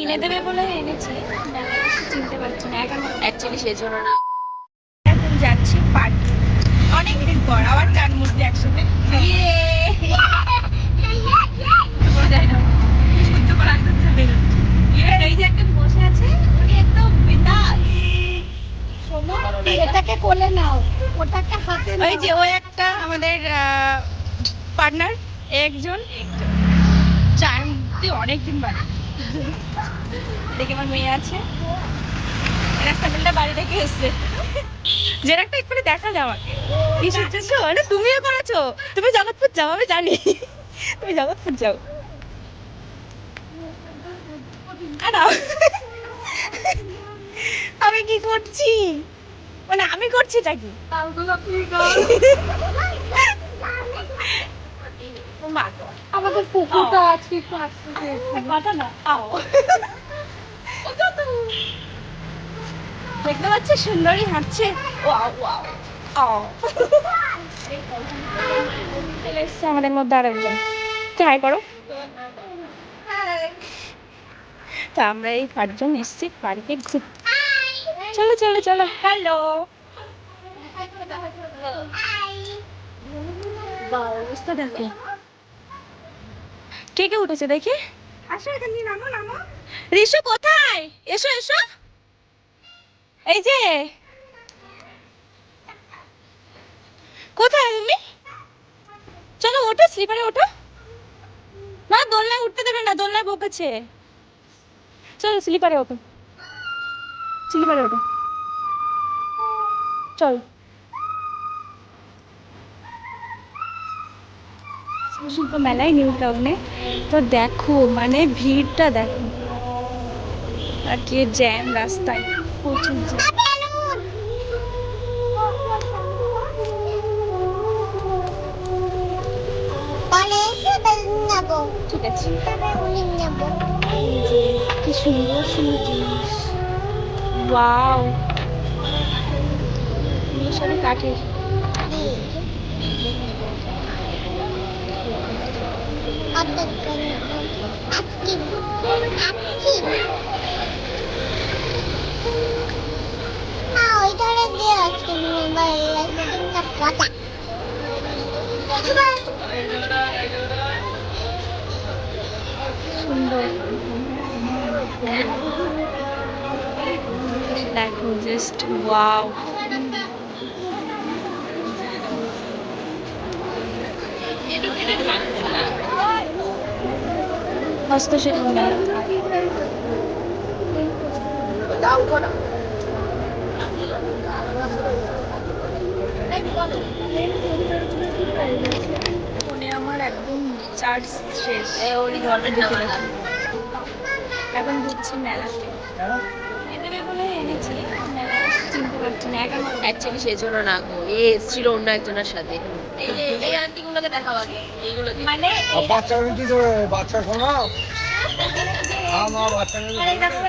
কিনে দেবে বলে এনেছি। চিনতে পারছি না এখন অ্যাকচুয়ালি সেই জন্য না। এখন যাচ্ছি পার্ক অনেকদিন পর আবার চার মধ্যে একসাথে। একজন বসে আছে উনি একদম বিন্দাস এটাকে কোলে নাও ওটাকে হাতে ওই যে ও একটা আমাদের পার্টনার একজন। চার মধ্যে অনেকদিন বাড়ি দেখে আমার মেয়ে আছে। বাড়ি এসছে। একটু দেখা যাও আমাকে। কিসের জন্য? আরে তুমিও করেছ তুমি জগৎপুর যাও আমি জানি। তুমি জগৎপুর যাও। আমি কি করছি? মানে আমি করছি তা কি? মা তো। আমাদের পুকুরটা আজকে একটু আসতে কথা না আও। দেখতে পাচ্ছি সুন্দরী হাঁটছে। ওয়াও ওয়াও আও। চলে এসছে আমাদের মধ্যে আর একজন ট্রাই করো। তো আমরা এই পাঁচজন এসছি পার্কে ঘুরতে চলো চলো চলো। হ্যালো। অবস্থা দেখো। কে কে উঠেছে দেখি? আসো এখানে নামো নামো। রিশু কোথায়? এসো এসো। এই যে। কোথায় তুমি? চলো ওঠো স্লিপারে ওঠো। না দোলনায় উঠতে দেবে না দোলনায় বকেছে। চলো স্লিপারে ওঠো। স্লিপারে ওঠো। চল। শিল্প মেলায় নিউ টাউনে তো দেখো মানে ভিড়টা দেখো। আর কি জ্যাম রাস্তায় প্রচুর জ্যাম। ঠিক আছে। কি সুন্দর সুন্দর জিনিস। ওয়াও। সুন্দর দেখো জাস্ট ওয়াও হস্তশিল্প। মেলা ফোনে আমার একদম চার্জ শেষ। এখন ঢুকছি মেলাতে। এ দেবে বলে এনেছি। চিনতে পারছি না। এখন অ্যাকচুয়ালি সেই জন্য না গো এ এসেছিল অন্য একজনের সাথে। এই যে এই আন্টিগুলোকে দেখাও আগে এইগুলোকে। মানে আর বাচ্চা কি তো বাচ্চা শোনা। আমার বাচ্চা দেখো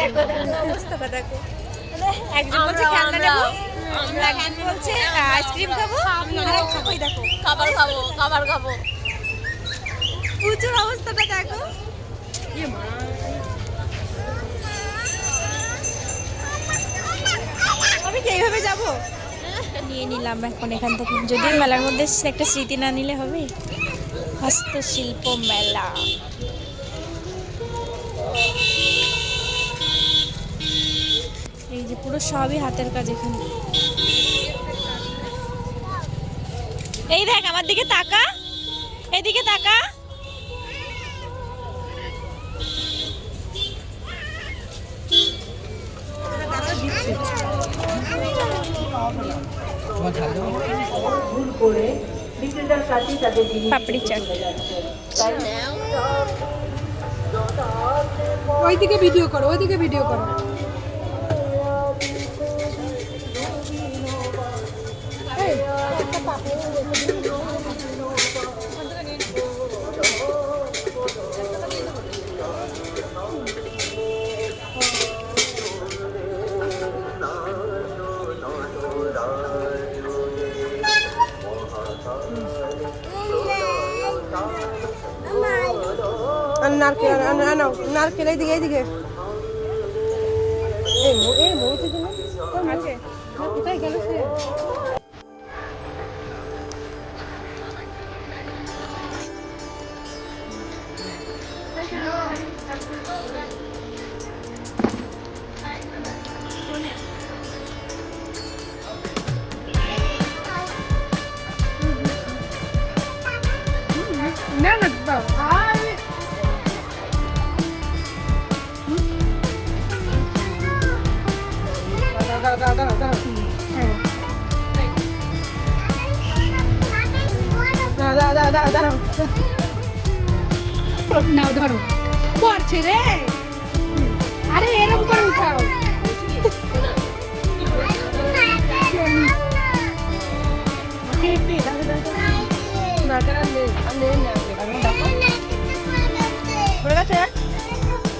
দেখো দেখো অবস্থাটা দেখো একজন বলছে খেলনা নেব একজন বলছে আইসক্রিম খাব আর দেখো খাবার খাব খাবার খাব। প্রচুর অবস্থাটা দেখো। কি যাব? নিয়ে নিলাম এখন এখান থেকে। যদিও মেলার মধ্যে একটা স্মৃতি না নিলে হবে। হস্তশিল্প মেলা। এই যে পুরো সবই হাতের কাজ এখানে। এই দেখ, আমার দিকে তাকা। এদিকে তাকা। পাপড়ি ওইদিকে ভিডিও করো ওইদিকে ভিডিও করো। আর নারকেল আনাও নারকেল এইদিকে এইদিকে। এই মৌ এই মৌতে আছে। কোথায় গেল সে? দাঁড়াও দাঁড়াও নাও ধরো পড়ছে রে আরে এরকম করে উঠাও না